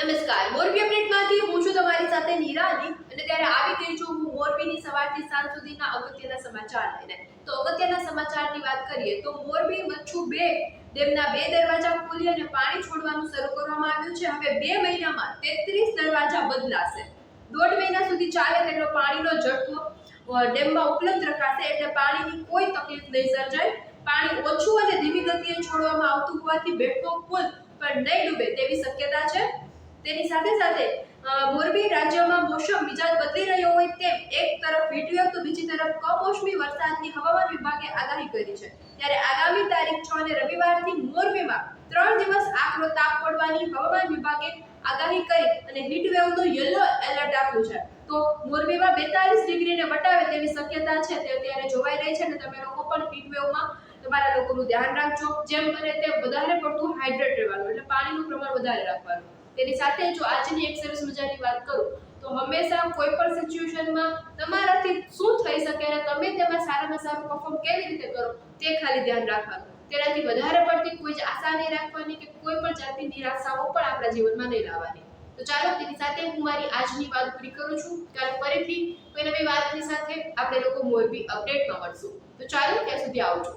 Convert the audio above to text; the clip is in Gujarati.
નમસ્કાર. મોરબી અપડેટમાંથી હું છું તમારી સાથે નિરાલી અને ત્યારે આવી ગઈ છું હું મોરબીની સવારથી સાંજ સુધીના અગત્યના સમાચાર લઈને. તો અગત્યના સમાચારની વાત કરીએ તો મોરબી મચ્છુ બે ડેમના બે દરવાજા ખોલી અને પાણી છોડવાનું શરૂ કરવામાં આવ્યું છે. હવે બે મહિનામાં તેત્રીસ દરવાજા બદલાશે. દોઢ મહિના સુધી ચાલે તેટલો પાણીનો જથ્થો ડેમમાં ઉપલબ્ધ રખાશે એટલે પાણીની કોઈ તકલીફ નહીં સર્જાય. પાણી ઓછું અને ધીમી ગતિએ છોડવામાં આવતું હોવાથી બેઠો પુલ પણ નહીં ડૂબે તેવી શક્યતા છે. તેની સાથે સાથે મોરબી રાજ્યમાં મોસમ મિજાજ બદલી રહ્યો હોય તેમ એક તરફ હીટવેવ તો બીજી તરફ કમોસમી વરસાદની હવામાન વિભાગે આગાહી કરી છે. ત્યારે આગામી તારીખ છ અને રવિવારથી મોરબીમાં ત્રણ દિવસ આકરો તાપ પડવાની હવામાન વિભાગે આગાહી કરી અને હીટવેવનું યલો એલર્ટ આપ્યું છે. તો મોરબીમાં બેતાલીસ ડિગ્રીને વટાવે તેવી શક્યતા છે તે અત્યારે જોવાઈ રહી છે અને તમે લોકો પણ હીટવેવમાં તમારા લોકોનું ધ્યાન રાખજો. જેમ બને તેમ વધારે પડતું હાઇડ્રેટ રહેવાનું, એટલે પાણીનું પ્રમાણ વધારે રાખવાનું. તેની સાથે જો આજની એક સરસ મજાની વાત કરું, તો હંમેશા કોઈ પણ સિચ્યુએશનમાં તમારાથી શું થઈ શકે અને તમે તેમાં સારામાં સારું પરફોર્મ કેવી રીતે કરો, તે ખાલી ધ્યાન રાખવાનું. તેનાથી વધારે પડતી કોઈ જ આશા નહીં રાખવાની કે કોઈ પણ જાતની નિરાશાઓ પણ આપણા જીવનમાં નહીં લાવવાની. તો ચાલો, તેની સાથે હું મારી આજની વાત પૂરી કરું છું. કાલે ફરીથી કોઈ નવી વાતની સાથે આપણે લોકો મોરબી અપડેટમાં મળશું. તો ચાલો, ત્યાં સુધી આવજો.